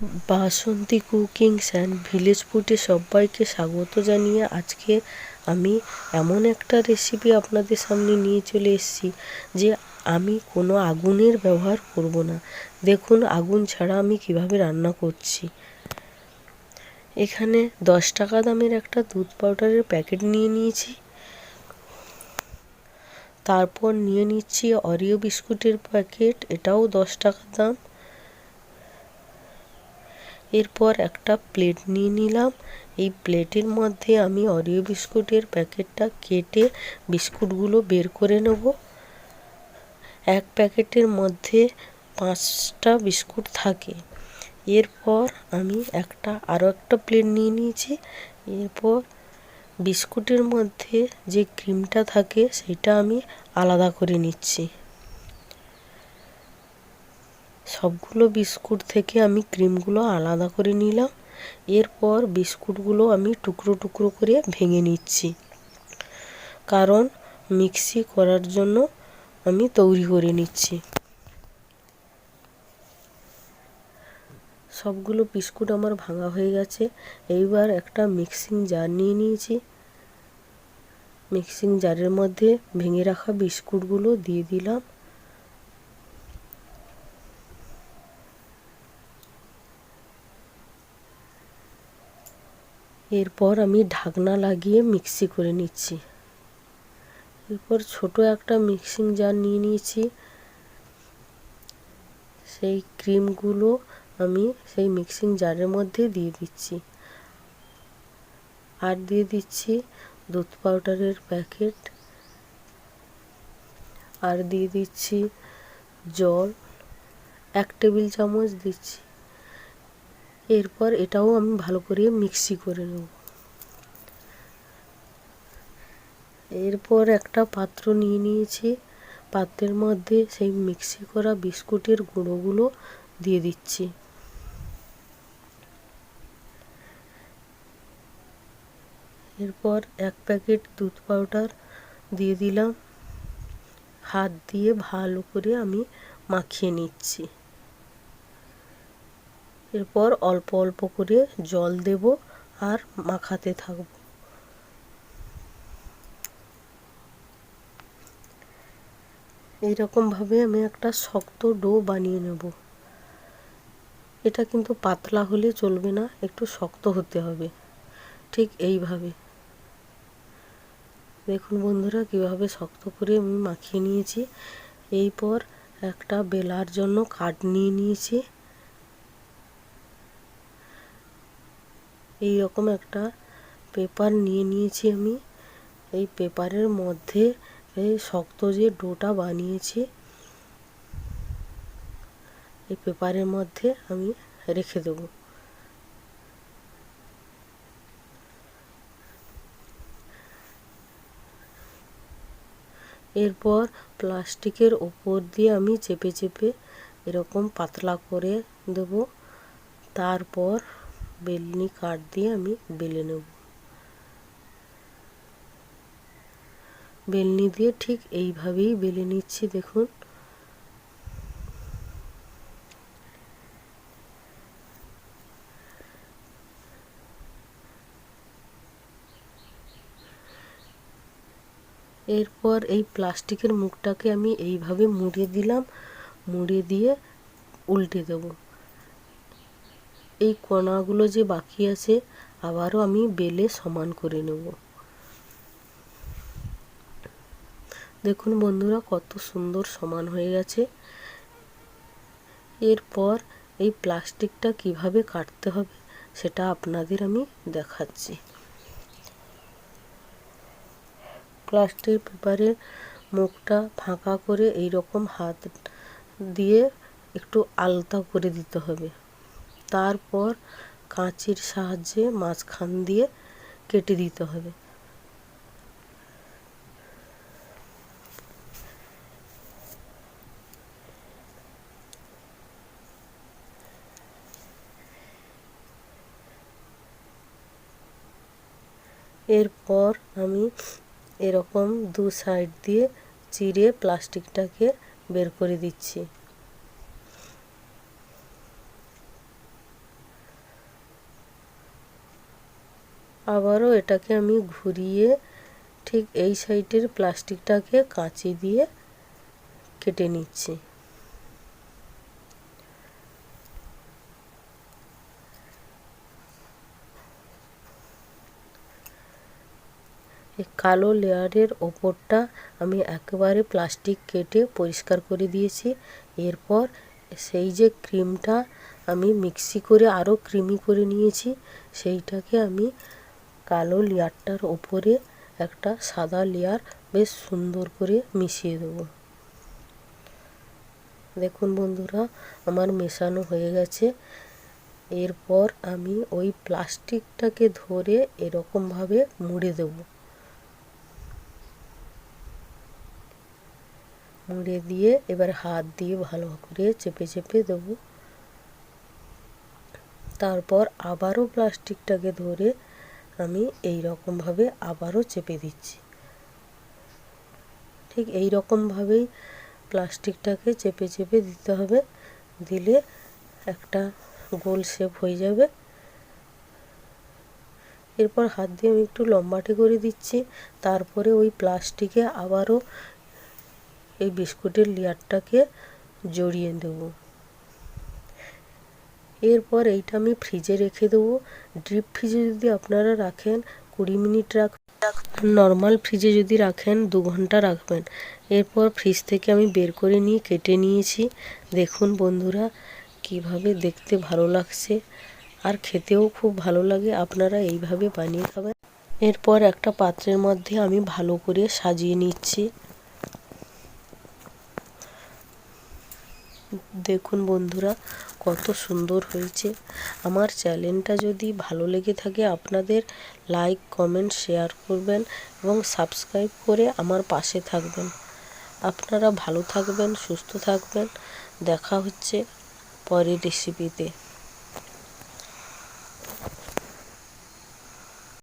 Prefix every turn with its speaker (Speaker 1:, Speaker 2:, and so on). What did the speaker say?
Speaker 1: Basanti cookings and village ফুডে সবাইকে স্বাগত জানিয়ে আজকে আমি এমন একটা রেসিপি আপনাদের সামনে নিয়ে চলে এসেছি যে আমি কোনো আগুনের ব্যবহার করব না। দেখুন, আগুন ছাড়া আমি কীভাবে রান্না করছি। এখানে দশ টাকা দামের একটা দুধ পাউডারের প্যাকেট নিয়ে নিয়েছি। তারপর নিয়ে নিচ্ছি অরিও বিস্কুটের প্যাকেট, এটাও দশ টাকা দাম। এরপর একটা প্লেট নিয়ে নিলাম। এই প্লেটের মধ্যে আমি অরিও বিস্কুটের প্যাকেটটা কেটে বিস্কুটগুলো বের করে নেব। এক প্যাকেটের মধ্যে পাঁচটা বিস্কুট থাকে। এরপর আমি একটা আরও একটা প্লেট নিয়ে নিয়েছি। এরপর বিস্কুটের মধ্যে যে ক্রিমটা থাকে, সেটা আমি আলাদা করে নিচ্ছি। সবগুলো বিস্কুট থেকে আমি ক্রিমগুলো আলাদা করে নিলাম। এরপর বিস্কুটগুলো আমি টুকরো টুকরো করে ভেঙে নিচ্ছি। কারণ মিক্সি করার জন্য আমি তৈরি করে নিচ্ছি। সবগুলো বিস্কুট আমার ভাঙা হয়ে গেছে। এইবার একটা মিক্সিং জার নিয়ে নিয়েছি। মিক্সিং জারের মধ্যে ভেঙে রাখা বিস্কুটগুলো দিয়ে দিলাম। এরপর আমি ঢাকনা লাগিয়ে মিক্সি করে নিচ্ছি। এরপর ছোট একটা মিক্সিং জার নিয়ে নিয়েছি। সেই ক্রিমগুলো আমি সেই মিক্সিং জারের মধ্যে দিয়ে দিচ্ছি। আর দিয়ে দিচ্ছি দুধ পাউডারের প্যাকেট। আর দিয়ে দিচ্ছি জল। এক টেবিল চামচ দিচ্ছি। এরপর এটাও আমি ভালো করে মিক্সি করে নেব। এরপর একটা পাত্র নিয়ে নিয়েছি। পাত্রের মধ্যে সেই মিক্সি করা বিস্কুটের গুঁড়োগুলো দিয়ে দিচ্ছি। এরপর এক প্যাকেট দুধ পাউডার দিয়ে দিলাম। হাত দিয়ে ভালো করে আমি মাখিয়ে নিচ্ছি। এরপর অল্প অল্প করে জল দেব আর মাখাতে থাকব। এইরকমভাবে আমি একটা শক্ত ডো বানিয়ে নেব। এটা কিন্তু পাতলা হলে চলবে না, একটু শক্ত হতে হবে। ঠিক এইভাবে। দেখুন বন্ধুরা, কীভাবে শক্ত করে আমি মাখিয়ে নিয়েছি। এরপর একটা বেলার জন্য কাঠ নিয়ে নিয়েছি। এই রকম একটা পেপার নিয়ে নিয়েছি আমি। এই পেপারের মধ্যে এই শক্ত যে ডোটা বানিয়েছি, এই পেপারের মধ্যে আমি রেখে দেবো। এরপর প্লাস্টিকের ওপর দিয়ে আমি চেপে চেপে এরকম পাতলা করে দেব। তারপর বেলনি কাঠ দিয়ে আমি বেলে নেব। বেলনি দিয়ে ঠিক এইভাবেই বেলে নিচ্ছি, দেখুন। এরপর এই প্লাস্টিকের মুখটাকে আমি এইভাবে মুড়ে দিলাম মুড়ে দিয়ে উল্টে দেব। এই কণাগুলো যে বাকি আছে, আবারও আমি বেলে সমান করে নেব। দেখুন বন্ধুরা, কত সুন্দর সমান হয়ে গেছে। এরপর এই প্লাস্টিকটা কীভাবে কাটতে হবে, সেটা আপনাদের আমি দেখাচ্ছি। প্লাস্টিক পেপারের মুখটা ফাঁকা করে এই রকম হাত দিয়ে একটু আলতা করে দিতে হবে। তারপর কাঁচির সাহায্যে মাঝখান দিয়ে কেটে দিতে হবে। এরপর আমি এরকম দু সাইড দিয়ে চিড়ে প্লাস্টিকটাকে বের করে দিচ্ছি। আবারও এটাকে আমি ঘুরিয়ে ঠিক এই সাইডের প্লাস্টিকটাকে কাঁচি দিয়ে কেটে নিচ্ছি। কালো লেয়ারের ওপরটা আমি একেবারে প্লাস্টিক কেটে পরিষ্কার করে দিয়েছি। এরপর সেই যে ক্রিমটা আমি মিক্সি করে আরও ক্রিমি করে নিয়েছি, সেইটাকে আমি কালো লেয়ারটার ওপরে একটা সাদা লেয়ার বেশ সুন্দর করে মিশিয়ে দেবো। দেখুন বন্ধুরা, আমার মেশানো হয়ে গেছে। এরপর আমি ওই প্লাস্টিকটাকে ধরে এরকমভাবে মুড়ে দেবো। মুড়ে দিয়ে এবার হাত দিয়ে ভালো করে চেপে চেপে দেবো। তারপর আবারও প্লাস্টিকটাকে ধরে আমি এই রকমভাবে আবারও চেপে দিচ্ছি। ঠিক এই রকমভাবেই প্লাস্টিকটাকে চেপে চেপে দিতে হবে। দিলে একটা গোল শেপ হয়ে যাবে। এরপর হাত দিয়ে আমি একটু লম্বাটে করে দিচ্ছি। তারপরে ওই প্লাস্টিকে আবারও এই বিস্কুটের লেয়ারটাকে জড়িয়ে দেবো। এরপর এইটা আমি ফ্রিজে রেখে দেবো। ডিপ ফ্রিজে যদি আপনারা রাখেন, কুড়ি মিনিট রাখ নর্মাল ফ্রিজে যদি রাখেন, দু ঘণ্টা রাখবেন। এরপর ফ্রিজ থেকে আমি বের করে নিয়ে কেটে নিয়েছি। দেখুন বন্ধুরা, কীভাবে দেখতে ভালো লাগছে। আর খেতেও খুব ভালো লাগে, আপনারা এইভাবে বানিয়ে খাবেন। এরপর একটা পাত্রের মধ্যে আমি ভালো করে সাজিয়ে নিচ্ছি। দেখুন বন্ধুরা, কত সুন্দর হয়েছে। আমার চ্যানেলটা যদি ভালো লেগে থাকে, আপনাদের লাইক, কমেন্ট, শেয়ার করবেন এবং সাবস্ক্রাইব করে আমার পাশে থাকবেন। আপনারা ভালো থাকবেন, সুস্থ থাকবেন। দেখা হচ্ছে পরের রেসিপিতে